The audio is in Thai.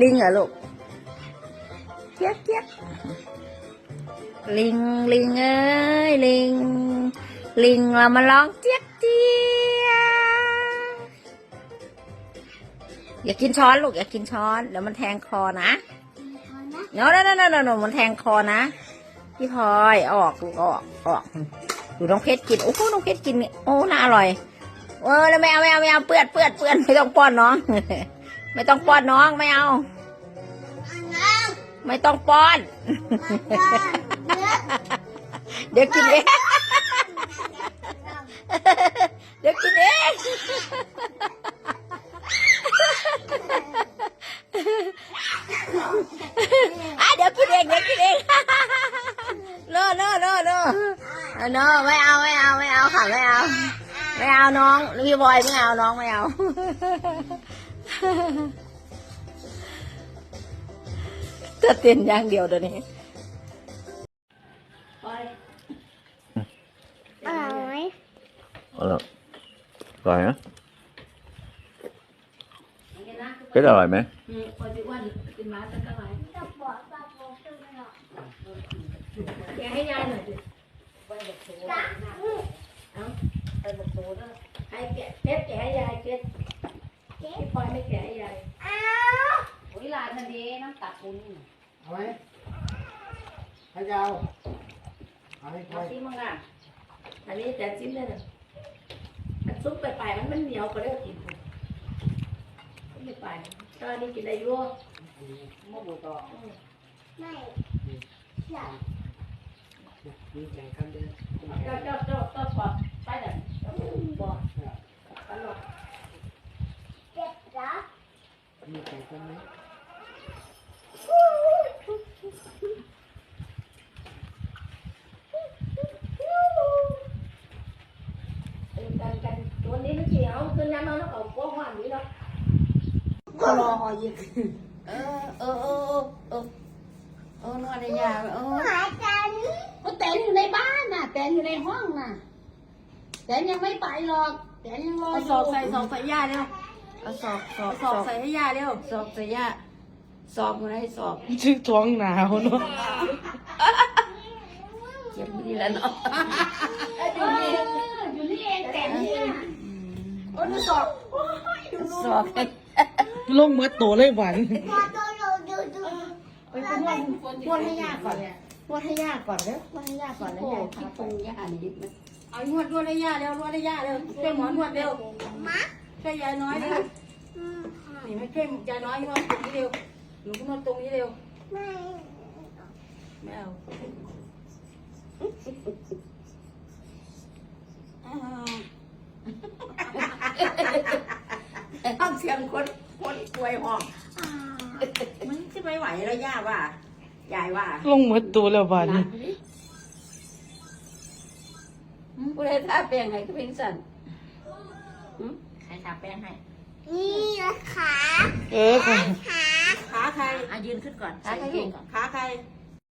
ลิงเหรอลูกเจี๊ยกเจี๊ยกลิงลิงเอ้ยลิง ลิงเรามาร้องเจี๊ยกเจี๊ยกอย่ากินช้อนลูกอย่ากินช้อนเดี๋ยวมันแทงคอนะเนาะเนาะเนาะเนาะเนาะมันแทงคอนะพี่พลอยอออกลูกเอออกอาออกดูน้องเพชรกินโอ้โหน้องเพชรกินโอ้น่าอร่อย เออแล้วไม่เอาไม่เอาไม่เอาเปื้อนเปื้อนเปื้อนไม่ต้องป้อนน้อง ไม่ต้องป้อนน้องไม่เอา ไม่ต้องป้อน เดี๋ยวกินเองเดี๋ยวกินเองอะเดี๋ยวกินเองเดี๋ยวกินเองโน่โน่โน่โน่โน่ไม่เอาไม่เอาไม่เอาค่ะไม่เอา ไม่เอาน้องพี่บอยไม่เอาน้องไม่เอา จะเต้นอย่างเดียวเดี๋ยวนี้อร่อยไหมอร่อยอร่อยนะเป็ดอร่อยไหมจะบอกว่าผมจะไม่หรอกแกให้ยายหน่อยดิจ้ะไปบอกโตนะให้แกะเพชรแกะให้ยายเพชร พี่พลอยไม่แกะให้ยายอ้าวอุ้ยลายทะเลน้ำตักคุณเอาไหมให้ยาวเอาให้คเอาอยซิมังอะอันนี้แต่จิ้มเลยนะมันซุปไปไปมันมันเหนียวก็ได้กินซุปไปไปตอนนี้กินได้ยั่วมะบูต่อไม่อยากมีแข่งกันเดินเจ้าเจ้าเจ้าเจ้าปอดไปเลยบอกตลอด เจ็บเหรอ มีแข่ง กันไหมกันกันตัวนี้มันเสียวคืนนั้นมันเอาก้หัวนี้แล้วก็รอหอยิกเออเออเออเออเออนวดได้ยาเออหายใจก็แตนอยู่ในบ้านน่ะ แตนอยู่ในห้องน่ะ แตนยังไม่ไปหรอก แตนยังรออยู่สอบใส่สอบใส่ยาเร็ว เอาสอบสอบสอบใส่ให้ยาเร็วสอบใส่ยาสอบอยู่ในสอบชื่อท้องหนาวเนาะเก็บดีแล้วเนาะอยู่นี่อยู่นี่เองแต่นี่โอ้ดูสอบสอบลงมาโตเลยหวานพอตัวเราดูดูไปนวดนวดให้ยาก่อนนวดให้ยาก่อนเด้อนวดให้ยาก่อนแล้วยายพาไปยาดิบนะเอานวดนวดให้ยาเร็วนวดให้ยาเร็วช่วยหมอนวดเร็วมา ช่วยยายน้อยเร็วอืมนี่ไม่ช่วยยายน้อยนวดตรงนี้เร็วหนูก็นวดตรงนี้เร็วไม่ไม่เอาทำเสียงคนคนป่วยห้องอ่ามันจะไม่ไหวแล้วย่าว่ายายว่า ลงมาโตแล้วหวานผู้ใดทาแป้งให้ก็เป็นสั่นใคร ทาแป้งให้ นี่นะขาเออค่ะขา ขาใครอะยืนขึ้นก่อนขาใครใส่เกงก่อนขาใครข